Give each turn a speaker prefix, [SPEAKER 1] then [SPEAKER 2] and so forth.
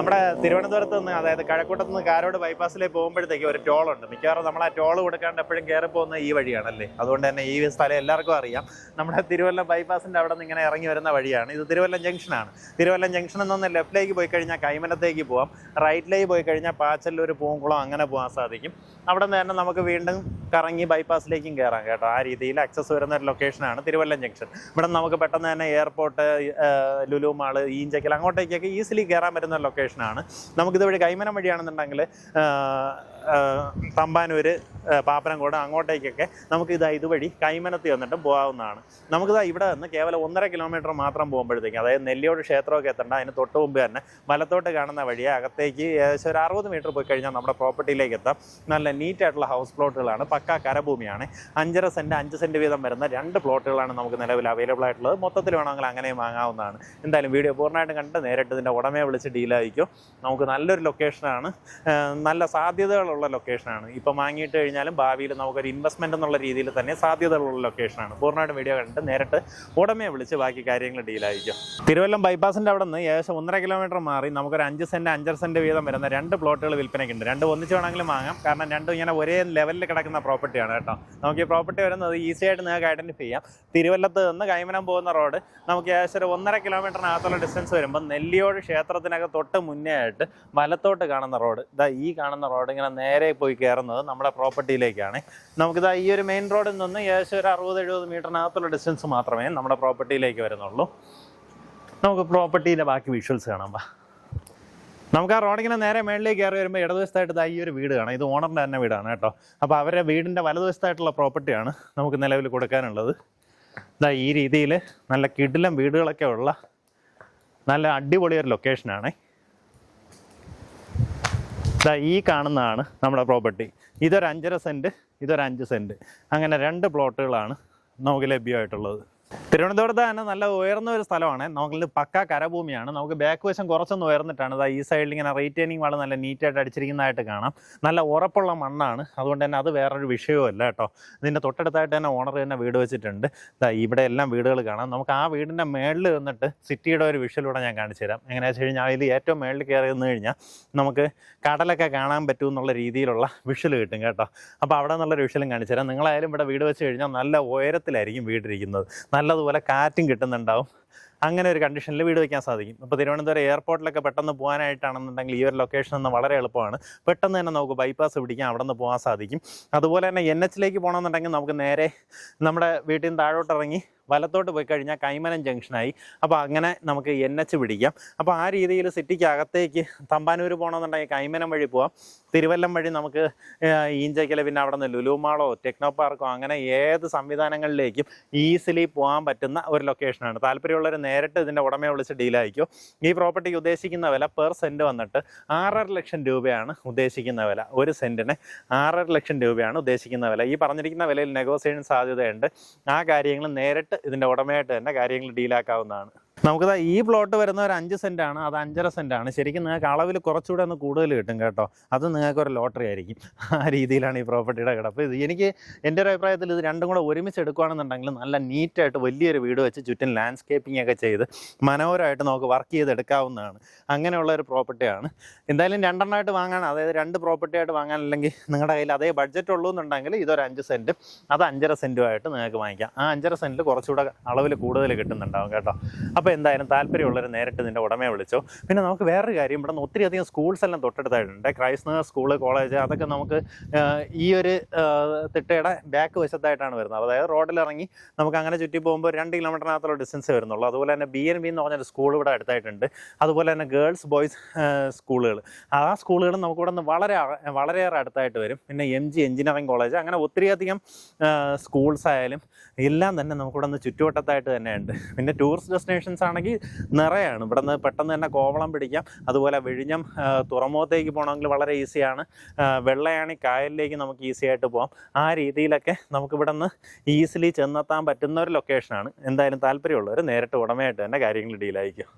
[SPEAKER 1] നമ്മുടെ തിരുവനന്തപുരത്ത് നിന്ന് അതായത് കഴക്കൂട്ടത്ത് നിന്ന് കാരോട് ബൈപ്പാസിലേക്ക് പോകുമ്പോഴത്തേക്ക് ഒരു ടോളുണ്ട് മിക്കവാറും നമ്മൾ ആ ടോൾ കൊടുക്കാണ്ട് എപ്പോഴും കയറി പോകുന്ന ഈ വഴിയാണല്ലേ? അതുകൊണ്ട് തന്നെ ഈ സ്ഥലം എല്ലാവർക്കും അറിയാം. നമ്മുടെ തിരുവല്ല ബൈപ്പാസിന്റെ അവിടെ നിന്ന് ഇങ്ങനെ ഇറങ്ങി വരുന്ന വഴിയാണ്. ഇത് തിരുവല്ലം ജംഗ്ഷനാണ് തിരുവല്ലം ജംഗ്ഷനിൽ നിന്ന് ലെഫ്റ്റിലേക്ക് പോയി കഴിഞ്ഞാൽ കൈമനത്തേക്ക് പോവാം. റൈറ്റിലേക്ക് പോയി കഴിഞ്ഞാൽ പാച്ചല്ലൂർ പൂങ്കുളം അങ്ങനെ പോകാൻ സാധിക്കും. അവിടെ നിന്ന് തന്നെ നമുക്ക് വീണ്ടും കറങ്ങി ബൈപ്പാസിലേക്കും കയറാം കേട്ടോ. ആ രീതിയിൽ അക്സസ് വരുന്ന ഒരു ലൊക്കേഷനാണ് തിരുവല്ലം ജംഗ്ഷൻ ഇവിടെ നമുക്ക് പെട്ടെന്ന് തന്നെ എയർപോർട്ട് ലുലു മാൾ ഈഞ്ചക്കൽ അങ്ങോട്ടേക്കൊക്കെ ഈസിലി കയറാൻ പറ്റുന്ന ഒരു ലൊക്കേഷനാണ് നമുക്കിത് വഴി കൈമനം വഴിയാണെന്നുണ്ടെങ്കിൽ തമ്പാനൂര് പാപ്പനംകോട് അങ്ങോട്ടേക്കൊക്കെ നമുക്ക് ഇതാ ഇതുവഴി കൈമനത്തി വന്നിട്ട് പോകാവുന്നതാണ്. നമുക്കിതാ ഇവിടെ നിന്ന് കേവലം ഒന്നര കിലോമീറ്റർ മാത്രം പോകുമ്പോഴത്തേക്കും അതായത് നെല്ലിയോട് ക്ഷേത്രമൊക്കെ എത്തേണ്ട അതിന് തൊട്ട് മുമ്പ് തന്നെ വലത്തോട്ട് കാണുന്ന വഴിയെ അകത്തേക്ക് ഏകദേശം ഒരു അറുപത് മീറ്റർ പോയി കഴിഞ്ഞാൽ നമ്മുടെ പ്രോപ്പർട്ടിയിലേക്ക് എത്താം. നല്ല നീറ്റായിട്ടുള്ള ഹൗസ് പ്ലോട്ടുകളാണ് പക്ക കരഭൂമിയാണ്. അഞ്ചര സെന്റ് അഞ്ച് സെന്റ് വീതം വരുന്ന രണ്ട് പ്ലോട്ടുകളാണ് നമുക്ക് നിലവിൽ അവൈലബിൾ ആയിട്ടുള്ളത്. മൊത്തത്തിൽ വേണമെങ്കിൽ അങ്ങനെയും വാങ്ങാവുന്നതാണ്. എന്തായാലും വീഡിയോ പൂർണമായിട്ടും കണ്ട് നേരിട്ട് ഇതിന്റെ ഉടമയെ വിളിച്ച് ഡീലായിരിക്കും നമുക്ക് നല്ലൊരു ലൊക്കേഷനാണ് നല്ല സാധ്യതകളുള്ള ലൊക്കേഷനാണ് ഇപ്പം വാങ്ങിയിട്ട് കഴിഞ്ഞാലും ഭാവിയിൽ നമുക്കൊരു ഇൻവെസ്റ്റ്മെന്റ് എന്നുള്ള രീതിയിൽ തന്നെ സാധ്യതകളുള്ള ലൊക്കേഷനാണ് പൂർണമായിട്ടും വീഡിയോ കണ്ടിട്ട് നേരിട്ട് ഉടമയെ വിളിച്ച് ബാക്കി കാര്യങ്ങൾ ഡീലായിരിക്കും തിരുവല്ലം ബൈപ്പാസിന്റെ അവിടെ നിന്ന് ഏകദേശം ഒന്നര കിലോമീറ്റർ മാറി നമുക്കൊരു അഞ്ച് സെന്റ് അഞ്ചര സെന്റ് വീതം വരുന്ന രണ്ട് പ്ലോട്ടുകൾ വിൽപ്പനയ്ക്കുണ്ട് രണ്ട് ഒന്നിച്ച് വേണമെങ്കിലും വാങ്ങാം. കാരണം രണ്ടും ഇങ്ങനെ ഒരേ ലെവലിൽ കിടക്കുന്ന പ്രോപ്പർട്ടിയാണ് കേട്ടോ. നമുക്ക് ഈ പ്രോപ്പർട്ടി വരുന്നത് ഈസി ആയിട്ട് നിങ്ങൾക്ക് ഐഡന്റിഫൈ ചെയ്യാം. തിരുവല്ലത്ത് നിന്ന് കൈമനം പോകുന്ന റോഡ് നമുക്ക് ഏകദേശം ഒരു ഒന്നര കിലോമീറ്ററിനകത്തുള്ള ഡിസ്റ്റൻസ് വരുമ്പോൾ നെല്ലിയോട് ക്ഷേത്രത്തിനൊക്കെ തൊട്ട് മുന്നേ ആയിട്ട് വലത്തോട്ട് കാണുന്ന റോഡ് ഇതാ ഈ കാണുന്ന റോഡ് ഇങ്ങനെ നേരെ പോയി കയറുന്നത് നമ്മുടെ പ്രോപ്പർട്ടിയിലേക്കാണ്. നമുക്കിതാ ഈ ഒരു മെയിൻ റോഡിൽ നിന്ന് ഏകദേശം ഒരു അറുപത് എഴുപത് മീറ്ററിനകത്തുള്ള ഡിസ്റ്റൻസ് മാത്രമേ നമ്മുടെ പ്രോപ്പർട്ടിയിലേക്ക് വരുന്നുള്ളൂ. നമുക്ക് പ്രോപ്പർട്ടിയിലെ ബാക്കി വിഷ്വൽസ് കാണാം നമുക്ക് ആ റോഡിങ്ങനെ നേരെ മേളിലേക്ക് കയറി വരുമ്പോൾ ഇടതുവശത്തായിട്ട് ഈ ഒരു വീട് കാണാം. ഇത് ഓണറിന്റെ തന്നെ വീടാണ് കേട്ടോ. അപ്പോൾ അവരുടെ വീടിന്റെ വലതുവശത്തായിട്ടുള്ള പ്രോപ്പർട്ടിയാണ് നമുക്ക് നിലവിൽ കൊടുക്കാനുള്ളത്. ഇതാ ഈ രീതിയിൽ നല്ല കിടിലം വീടുകളൊക്കെ ഉള്ള നല്ല അടിപൊളിയൊരു ലൊക്കേഷനാണ് ഇതാ ഈ കാണുന്നതാണ് നമ്മുടെ പ്രോപ്പർട്ടി ഇതൊരു അഞ്ചര സെന്റ് ഇതൊരു അഞ്ച് സെന്റ് അങ്ങനെ രണ്ട് പ്ലോട്ടുകളാണ് നമുക്ക് ലഭ്യമായിട്ടുള്ളത്. തിരുവനന്തപുരത്ത് തന്നെ നല്ല ഉയർന്ന ഒരു സ്ഥലമാണ്. നമുക്ക് പക്ക കരഭൂമിയാണ്. നമുക്ക് ബാക്ക് വശം കുറച്ചൊന്ന് ഉയർന്നിട്ടാണ്. ഇതാ ഈ സൈഡിൽ ഇങ്ങനെ റീറ്റെയിനിങ് വളരെ നല്ല നീറ്റായിട്ട് അടിച്ചിരിക്കുന്നതായിട്ട് കാണാം. നല്ല ഉറപ്പുള്ള മണ്ണാണ്. അതുകൊണ്ട് തന്നെ അത് വേറൊരു വിഷയവുമല്ല കേട്ടോ. ഇതിന്റെ തൊട്ടടുത്തായിട്ട് തന്നെ ഓണർ തന്നെ വീട് വെച്ചിട്ടുണ്ട്. ദാ ഇവിടെ എല്ലാം വീടുകൾ കാണാം. നമുക്ക് ആ വീടിന്റെ മേളിൽ നിന്നിട്ട് സിറ്റിയുടെ ഒരു വിഷയിലൂടെ ഞാൻ കാണിച്ചു തരാം. എങ്ങനെയാണെന്ന് വെച്ച് കഴിഞ്ഞാൽ ഇതിൽ ഏറ്റവും മേളിൽ കയറി നിന്ന് കഴിഞ്ഞാൽ നമുക്ക് കടലൊക്കെ കാണാൻ പറ്റും എന്നുള്ള രീതിയിലുള്ള വിഷൽ കിട്ടും കേട്ടോ. അപ്പോൾ അവിടെ നിന്നുള്ളൊരു വിഷലും കാണിച്ചു തരാം. നിങ്ങളായാലും ഇവിടെ വീട് വെച്ച് കഴിഞ്ഞാൽ നല്ല ഉയരത്തിലായിരിക്കും വീടിരിക്കുന്നത്. നല്ലതുപോലെ കാറ്റും കിട്ടുന്നുണ്ടാവും. അങ്ങനെ ഒരു കണ്ടീഷനിൽ വീട് വയ്ക്കാൻ സാധിക്കും. ഇപ്പോൾ തിരുവനന്തപുരം എയർപോർട്ടിലൊക്കെ പെട്ടെന്ന് പോകാനായിട്ടാണെന്നുണ്ടെങ്കിൽ ഈ ഒരു ലൊക്കേഷൻ ഒന്ന് വളരെ എളുപ്പമാണ്. പെട്ടെന്ന് തന്നെ നമുക്ക് ബൈപ്പാസ് പിടിക്കാൻ അവിടെ നിന്ന് പോകാൻ സാധിക്കും. അതുപോലെ തന്നെ എൻ എച്ചിലേക്ക് പോകണമെന്നുണ്ടെങ്കിൽ നമുക്ക് നേരെ നമ്മുടെ വീട്ടിൽ നിന്ന് താഴോട്ട് ഇറങ്ങി വലത്തോട്ട് പോയി കഴിഞ്ഞാൽ കൈമനം ജംഗ്ഷനായി. അപ്പോൾ അങ്ങനെ നമുക്ക് എൻ എച്ച് പിടിക്കാം. അപ്പോൾ ആ രീതിയിൽ സിറ്റിക്ക് അകത്തേക്ക് തമ്പാനൂർ പോകണമെന്നുണ്ടെങ്കിൽ കൈമനം വഴി പോവാം. തിരുവല്ലം വഴി നമുക്ക് ഈഞ്ചയ്ക്കൽ പിന്നെ അവിടെ നിന്ന് ലുലുമാളോ ടെക്നോ പാർക്കോ അങ്ങനെ ഏത് സംവിധാനങ്ങളിലേക്കും ഈസിലി പോകാൻ പറ്റുന്ന ഒരു ലൊക്കേഷനാണ്. താല്പര്യമുള്ളവർ നേരിട്ട് ഇതിന്റെ ഉടമയെ വിളിച്ച് ഡീലായിരിക്കും ഈ പ്രോപ്പർട്ടിക്ക് ഉദ്ദേശിക്കുന്ന വില പെർ സെന്റ് വന്നിട്ട് ആറര ലക്ഷം രൂപയാണ് ഉദ്ദേശിക്കുന്ന വില. ഒരു സെന്റിന് ആറര ലക്ഷം രൂപയാണ് ഉദ്ദേശിക്കുന്ന വില. ഈ പറഞ്ഞിരിക്കുന്ന വിലയിൽ നെഗോസിയേഷൻ സാധ്യതയുണ്ട്. ആ കാര്യങ്ങൾ നേരിട്ട് ഇതിന്റെ ഉടമയായിട്ട് തന്നെ കാര്യങ്ങൾ ഡീലാക്കാവുന്നതാണ്. നമുക്കിതാ ഈ പ്ലോട്ട് വരുന്ന ഒരു അഞ്ച് സെന്റ് ആണ് അത് അഞ്ചര സെന്റ് ആണ്. ശരിക്കും നിങ്ങൾക്ക് അളവിൽ കുറച്ചുകൂടെ ഒന്ന് കൂടുതൽ കിട്ടും കേട്ടോ. അത് നിങ്ങൾക്ക് ഒരു ലോട്ടറി ആയിരിക്കും. ആ രീതിയിലാണ് ഈ പ്രോപ്പർട്ടിയുടെ കിടപ്പ്. ഇത് എനിക്ക് എന്റെ ഒരു അഭിപ്രായത്തിൽ ഇത് രണ്ടും കൂടെ ഒരുമിച്ച് എടുക്കുകയാണെന്നുണ്ടെങ്കിൽ നല്ല നീറ്റായിട്ട് വലിയൊരു വീട് വെച്ച് ചുറ്റും ലാൻഡ്സ്കേപ്പിംഗ് ഒക്കെ ചെയ്ത് മനോഹരമായിട്ട് നമുക്ക് വർക്ക് ചെയ്തെടുക്കാവുന്നതാണ്. അങ്ങനെയുള്ള ഒരു പ്രോപ്പർട്ടിയാണ് എന്തായാലും രണ്ടെണ്ണമായിട്ട് വാങ്ങാൻ അതായത് രണ്ട് പ്രോപ്പർട്ടിയായിട്ട് വാങ്ങാൻ അല്ലെങ്കിൽ നിങ്ങളുടെ കയ്യിൽ അതേ ബഡ്ജറ്റ് ഉള്ളൂ എന്നുണ്ടെങ്കിൽ ഇതൊരു അഞ്ച് സെന്റും അത് അഞ്ചര സെന്റുമായിട്ട് നിങ്ങൾക്ക് വാങ്ങിക്കാം. ആ അഞ്ചര സെന്റിൽ കുറച്ചുകൂടെ അളവിൽ കൂടുതൽ കിട്ടുന്നുണ്ടാവും കേട്ടോ. എന്തായാലും താല്പര്യമുള്ളവർ നേരിട്ട് നിന്റെ ഉടമയെ വിളിച്ചോ. പിന്നെ നമുക്ക് വേറൊരു കാര്യം ഇവിടെ നിന്ന് ഒത്തിരി അധികം സ്കൂൾസ് എല്ലാം തൊട്ടടുത്തായിട്ടുണ്ട്. ക്രൈസ്തവ സ്കൂൾ കോളേജ് അതൊക്കെ നമുക്ക് ഈ ഒരു തിട്ടയുടെ ബാക്ക് വശത്തായിട്ടാണ് വരുന്നത്. അതായത് റോഡിലിറങ്ങി നമുക്ക് അങ്ങനെ ചുറ്റി പോകുമ്പോൾ രണ്ട് കിലോമീറ്ററിനകത്തുള്ള ഡിസ്റ്റൻസ് വരുന്നുള്ളൂ. അതുപോലെ തന്നെ ബി എൻ ബി എന്ന് പറഞ്ഞൊരു സ്കൂൾ ഇവിടെ അടുത്തായിട്ടുണ്ട്. അതുപോലെ തന്നെ ഗേൾസ് ബോയ്സ് സ്കൂളുകൾ ആ സ്കൂളുകൾ നമുക്ക് ഇവിടെ നിന്ന് വളരെ വളരെയേറെ അടുത്തായിട്ട് വരും. പിന്നെ എം ജി എഞ്ചിനീയറിംഗ് കോളേജ് അങ്ങനെ ഒത്തിരിയധികം സ്കൂൾസ് ആയാലും എല്ലാം തന്നെ നമുക്കിവിടെ നിന്ന് ചുറ്റുവട്ടത്തായിട്ട് തന്നെയുണ്ട്. പിന്നെ ടൂറിസ്റ്റ് ഡെസ്റ്റിനേഷൻസ് ആണെങ്കിൽ നിറയാണ്. ഇവിടെ നിന്ന് പെട്ടെന്ന് തന്നെ കോവളം പിടിക്കാം. അതുപോലെ വിഴിഞ്ഞം തുറമുഖത്തേക്ക് പോകണമെങ്കിൽ വളരെ ഈസിയാണ്. വെള്ളയാണി കായലിലേക്ക് നമുക്ക് ഈസി ആയിട്ട് പോകാം ആ രീതിയിലൊക്കെ നമുക്ക് ഇവിടെ നിന്ന് ഈസിലി ചെന്നെത്താൻ പറ്റുന്ന ഒരു ലൊക്കേഷനാണ് എന്തായാലും താല്പര്യമുള്ളവർ നേരിട്ട് ഉടമയായിട്ട് തന്നെ കാര്യങ്ങൾ ഡീലായിരിക്കും